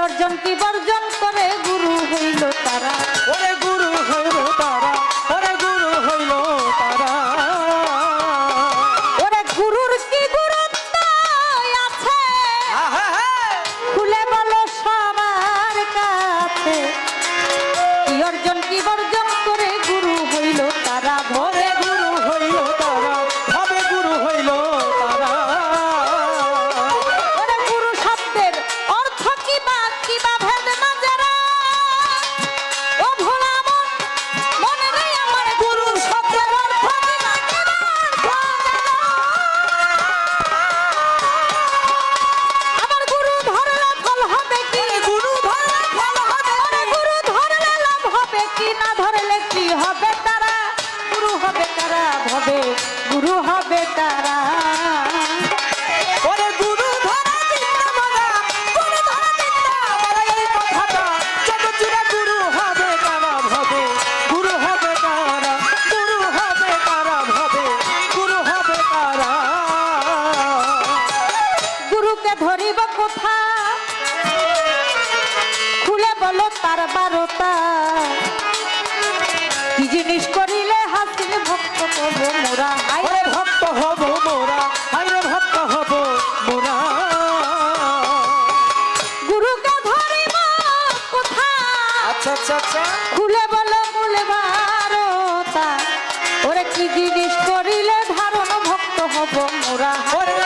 অর্জন কি বর্জন করে গুরু হইল তার বারতা। কি জিনিস করিলে হাসিল ভক্ত হব মোরা? হাইরে ভক্ত হব মোরা হাইরে ভক্ত হব মোরা। গুরুকে ধরি কোথা আচ্ছা আচ্ছা আচ্ছা। খুলে বলো মুলে বারতা। ওরে কি জিনিস করিলে ধারণ ভক্ত হব মোরা? হাইরে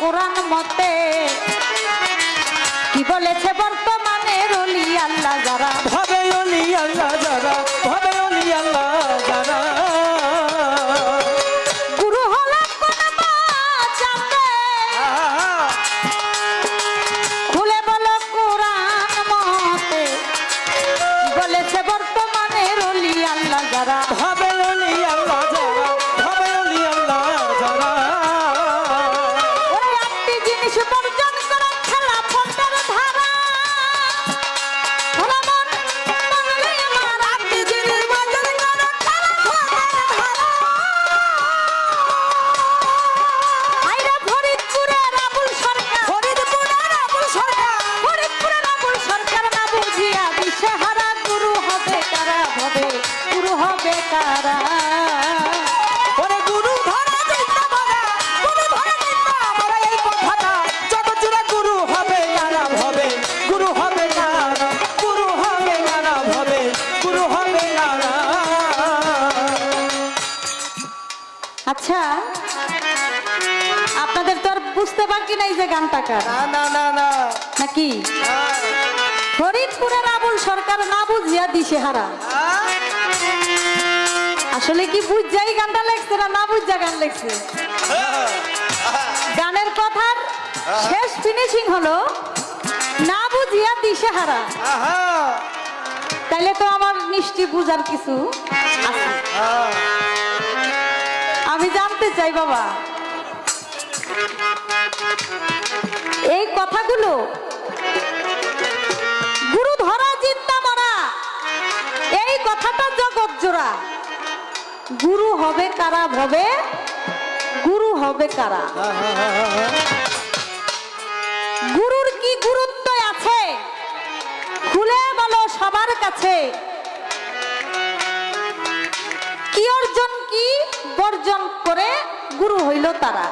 কোরআন মতে কি বলেছে আচ্ছা আপনাদের তো আর বুঝতে বাকি নাই যে গানটা কার। নাকি? ফরিদপুরের আবুল সরকার না বুঝিয়া দিশে হারা আসলে কি বুঝাই গানটা লেখছে না না বুঝা গান লেখছে? গানের কথার শেষ ফিনিশিং হলো, না বুঝিয়া দিশেহারা। তাইলে তো আমার মিষ্টি বুঝার কিছু আমি জানতে চাই বাবা, এই কথাগুলো গুরু ধরা চিন্তা মারা এই কথাটা জগৎ জোড়া। গুরু হবে কারা ভবে? গুরু হবে কারা। গুরুর কি গুরুত্ব আছে? খুলে বলো সবার কাছে। কি অর্জন, কি বর্জন করে গুরু হইল তারা?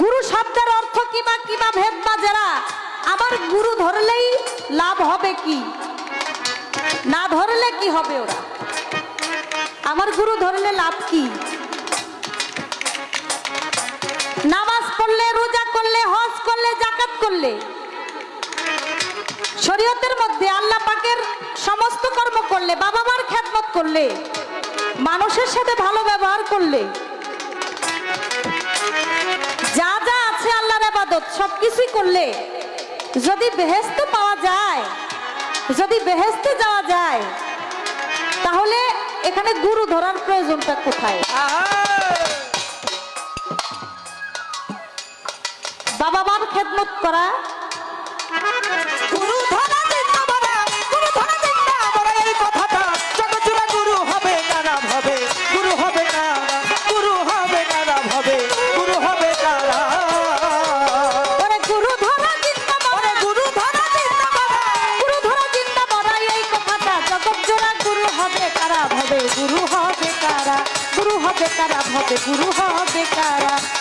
গুরু শব্দের অর্থ কি বা কি বা ভেদ বা যারা আবার গুরু ধরলেই লাভ হবে কি? না ধরলে কি হবে ওরা? আমার গুরু ধরলে লাভ কি? নামাজ পড়লে, রোজা করলে, হজ করলে জাকাত করলে। শরীয়তের মধ্যে আল্লাহ পাকের সমস্ত কর্ম করলে বাবা মার খ্যাতমত করলে, মানুষের সাথে ভালো ব্যবহার করলে, যা যা আছে আল্লাহর আবাদত, সবকিছুই করলে, যদি বেহেস্তে পাওয়া যায় যদি বেহেস্তে যাওয়া যায় তাহলে এখানে গুরু ধরার প্রয়োজনটা কোথায়? বাবা মার খেদমত করা। কারা ভবে গুরু হবে কারা?